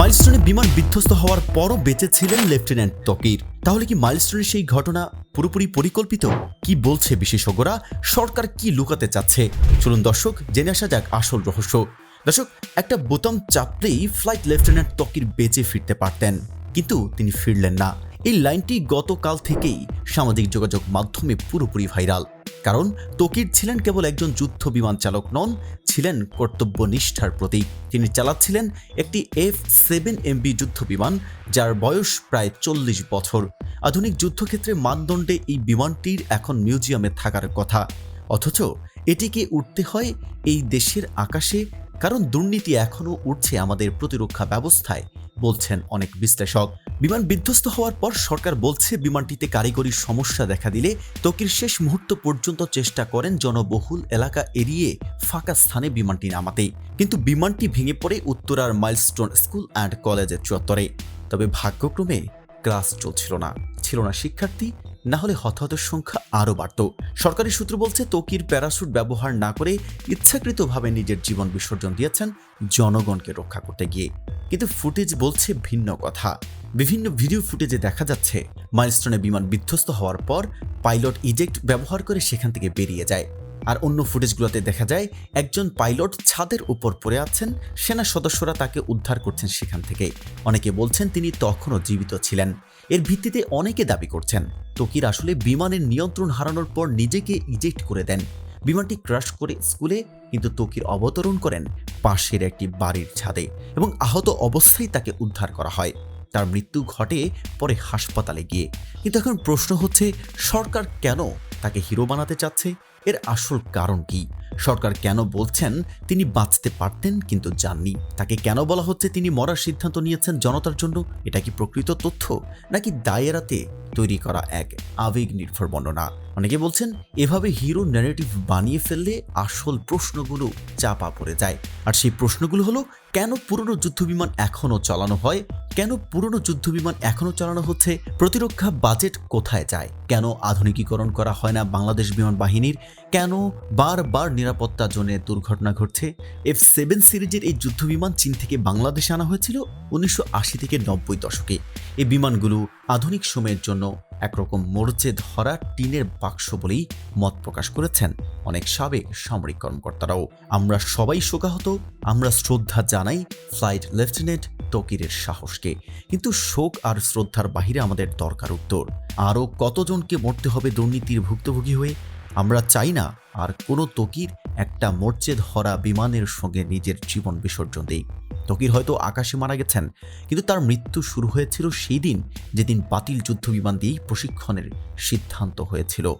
মাইলস্টোনে বিমান বিধ্বস্ত হওয়ার পরও বেঁচে ছিলেন লেফটেন্যান্ট তকির। তাহলে কি মাইলস্টোনের সেই ঘটনা পুরোপুরি পরিকল্পিত? কি বলছে বিশেষজ্ঞরা? সরকার কি লুকাতে চাচ্ছে? চলুন দর্শক, জেনে আসা যাক আসল রহস্য। দর্শক, একটা বোতাম চাপলেই ফ্লাইট লেফটেন্যান্ট তকির বেঁচে ফিরতে পারতেন। কিন্তু তিনি ফিরলেন না। এই লাইনটি গতকাল থেকেই সামাজিক যোগাযোগ মাধ্যমে পুরোপুরি ভাইরাল। কারণ তকির ছিলেন কেবল একজন যুদ্ধ বিমান চালক নন ছিলেন কর্তব্য নিষ্ঠার প্রতীক। তিনি চালাচ্ছিলেন একটি এফ সেভেন এমবি যুদ্ধ বিমান যার বয়স প্রায় চল্লিশ বছর। আধুনিক যুদ্ধক্ষেত্রে মানদণ্ডে এই বিমানটির এখন মিউজিয়ামে থাকার কথা। অথচ এটিকে উঠতে হয় এই দেশের আকাশে, কারণ দুর্নীতি এখনও উঠছে আমাদের প্রতিরক্ষা ব্যবস্থায়। বলছেন অনেক বিশ্লেষক। বিমান বিধ্বস্ত হওয়ার পর সরকার বলছে, বিমানটিতে কারিগরি সমস্যা দেখা দিলে তকির শেষ মুহূর্ত পর্যন্ত চেষ্টা করেন জনবহুল এলাকা এড়িয়ে ফাঁকা স্থানে বিমানটি নামাতে। কিন্তু বিমানটি ভেঙে পড়ে উত্তরার মাইলস্টোন স্কুল অ্যান্ড কলেজের চত্বরে। তবে ভাগ্যক্রমে ক্লাস চলছিল না। ছিল না শিক্ষার্থী না হলে হতাহতের সংখ্যা আরও বাড়ত। সরকারি সূত্র বলছে তকির প্যারাসুট ব্যবহার না করে ইচ্ছাকৃতভাবে নিজের জীবন বিসর্জন দিয়েছেন জনগণকে রক্ষা করতে গিয়ে। কিন্তু ফুটেজ বলছে ভিন্ন কথা। বিভিন্ন ভিডিও ফুটেজে দেখা যাচ্ছে, মাইলস্টোনে বিমান বিধ্বস্ত হওয়ার পর পাইলট ইজেক্ট ব্যবহার করে সেখান থেকে বেরিয়ে যায়। আর অন্য ফুটেজগুলোতে দেখা যায়, একজন পাইলট ছাদের উপর পড়ে আছেন, সেনা সদস্যরা তাকে উদ্ধার করছেন সেখান থেকে। অনেকে বলছেন তিনি তখনও জীবিত ছিলেন। এর ভিত্তিতে অনেকে দাবি করছেন তকির আসলে বিমানের নিয়ন্ত্রণ হারানোর পর নিজেকে ইজেক্ট করে দেন। বিমানটি ক্রাশ করে স্কুলে, কিন্তু তকির অবতরণ করেন পাশের একটি বাড়ির ছাদে এবং আহত অবস্থায় তাকে উদ্ধার করা হয়। তার মৃত্যু ঘটে পরে হাসপাতালে গিয়ে। কিন্তু এখন প্রশ্ন হচ্ছে, সরকার কেন তাকে হিরো বানাতে চাচ্ছে? এর আসল কারণ কি? সরকার কেন বলছেন তিনি বাঁচতে পারতেন কিন্তু যাননি? তাকে কেন বলা হচ্ছে তিনি মরার সিদ্ধান্ত নিয়েছেন জনতার জন্য? এটা কি প্রকৃত তথ্য? নাকি দায়েরাতে তৈরি করা এক আবেগ নির্ভর বর্ণনা? অনেকে বলছেন, এভাবে হিরো ন্যারেটিভ বানিয়ে ফেললে আসল প্রশ্নগুলো চাপা পড়ে যায়। আর সেই প্রশ্নগুলো হলো, কেন পুরনো যুদ্ধবিমান এখনও চালানো হয়? কেন পুরনো যুদ্ধবিমান এখনও চালানো হচ্ছে? প্রতিরক্ষা বাজেট কোথায় যায়? কেন আধুনিকীকরণ করা হয় না বাংলাদেশ বিমান বাহিনীর? কেন বারবার নিরাপত্তা জোনে দুর্ঘটনা ঘটছে। এফ সেভেন সিরিজের এই যুদ্ধবিমান চীন থেকে বাংলাদেশে আনা হয়েছিল উনিশশো আশি থেকে নব্বই দশকে। এই বিমানগুলো আধুনিক সময়ের জন্য একরকম মরচে ধরা টিনের বাক্স বলেই মত প্রকাশ করেছেন অনেক সাবেক সামরিক কর্মকর্তারাও। আমরা সবাই শোকাহত, আমরা শ্রদ্ধা জানাই ফ্লাইট লেফটেন্যান্ট তকিরের সাহসকে। কিন্তু শোক আর শ্রদ্ধার বাহিরে আমাদের দরকার উত্তর। আরও কতজনকে মরতে হবে দুর্নীতির ভুক্তভোগী হয়ে আমরা চাই না আর কোনো তকির একটা মোর্চে ধরা বিমানের সঙ্গে নিজের জীবন বিসর্জন দেই। তকির হয়তো আকাশে মারা গেছেন, কিন্তু তার মৃত্যু শুরু হয়েছিল সেই দিন যেদিন বাতিল যুদ্ধ বিমান দিয়েই প্রশিক্ষণের সিদ্ধান্ত হয়েছিল।